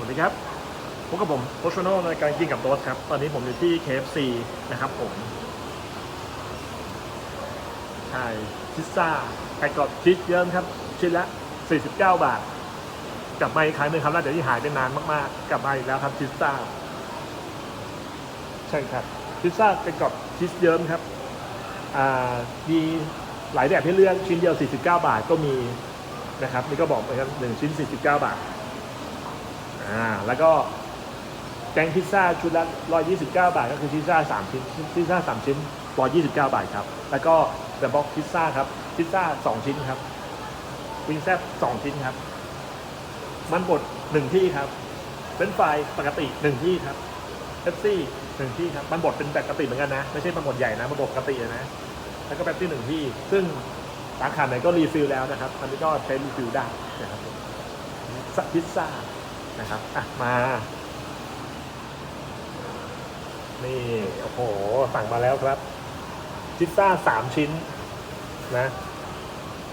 วัสดีครับพบกับผมโคชโนในการกินกับโต๊สครับ ตอนนี้ผมอยู่ที่ KFC นะครับผมใช่พิซซ่าไก่กรอบชีสเยิ้มครับชิ้นละ 49 บาท กลับมาอีกครั้งหนึ่งครับแล้วเดี๋ยวที่หายไปนานมากๆ กลับมาอีกแล้วครับพิซซ่าใช่ครับพิซซ่าไก่กรอบชีสเยิ้มครับอ่ามีหลายแบบให้เลือกชิ้นเดียว 49 บาทก็มีนะครับนี่ก็บอกไปครับหนึ่งชิ้น 49 บาท อ่าแล้วก็แกงพิซซ่าชุดละ129 บาท ก็คือพิซซ่า3ชิ้นพิซซ่า3ชิ้น 129 บาทครับ แล้วก็เดอะบ็อกพิซซ่าครับพิซซ่า2ชิ้นครับวิงแซบ2ชิ้นครับ มันบด1ที่ครับเป็นไฟปกติ1ที่ครับเ e ปซี่หนึ่งที่ครับ มันบดเป็นแบบปกติเหมือนกันนะ ไม่ใช่มันบดใหญ่นะ มันบดปกตินะ แล้วก็แป๊บซี่หนึ่งที่ ซึ่งสาขาไหนก็รีฟิลแล้วนะครับ อันนี้ก็ใช้รีฟิลได้นะครับพิซซ่า นะครับอะมา นี่ โอ้โห สั่งมาแล้วครับ พิซซ่าสามชิ้น นะ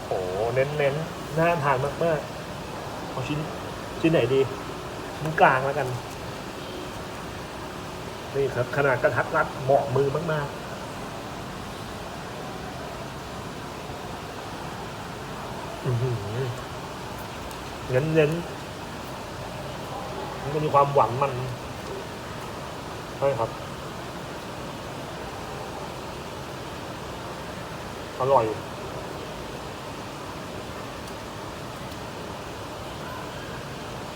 โอ้โหเน้นเน้นน่าทานมากๆเอาชิ้น ชิ้นไหนดีชิ้นกลางแล้วกัน นี่ครับ ขนาดกระทัดรัดเหมาะมือมากๆอือหือเน้นเน้นๆ มันจะมีความหวานมันใช่ครับ อร่อย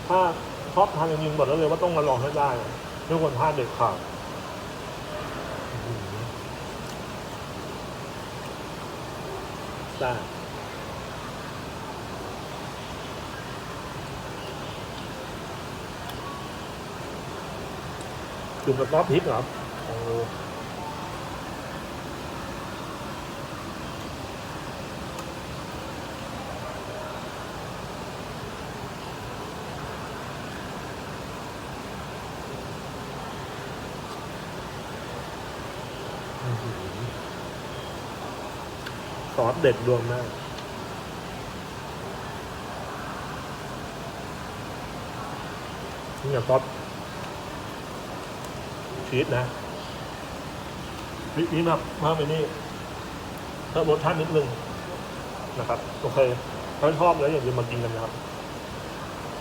ถ้าชอบทานจริงๆบอกได้เลยว่าต้องมาลองให้ได้ไม่ควรพลาดเด็ดขาดอื้อหือได้ จุ่มกับซอสพริกเหรอโอ้อื้อหือซอสเด็ดดวงมากนี่ซอส ชีสนะนี่นี่มามาไปนี่เพิ่มรสชาตินิดนึงนะครับโอเคถ้าชอบแล้วอย่าลืมมากินกันนะครับ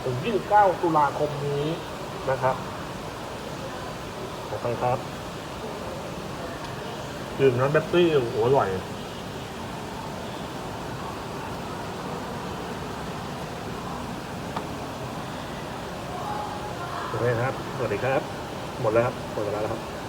ถึง 29 ตุลาคมนี้นะครับโอเคครับดื่มน้ำแบตตี้โอ้โหอร่อยโอเคครับ สวัสดีครับ หมดแล้วครับหมดเวลาแล้วครับ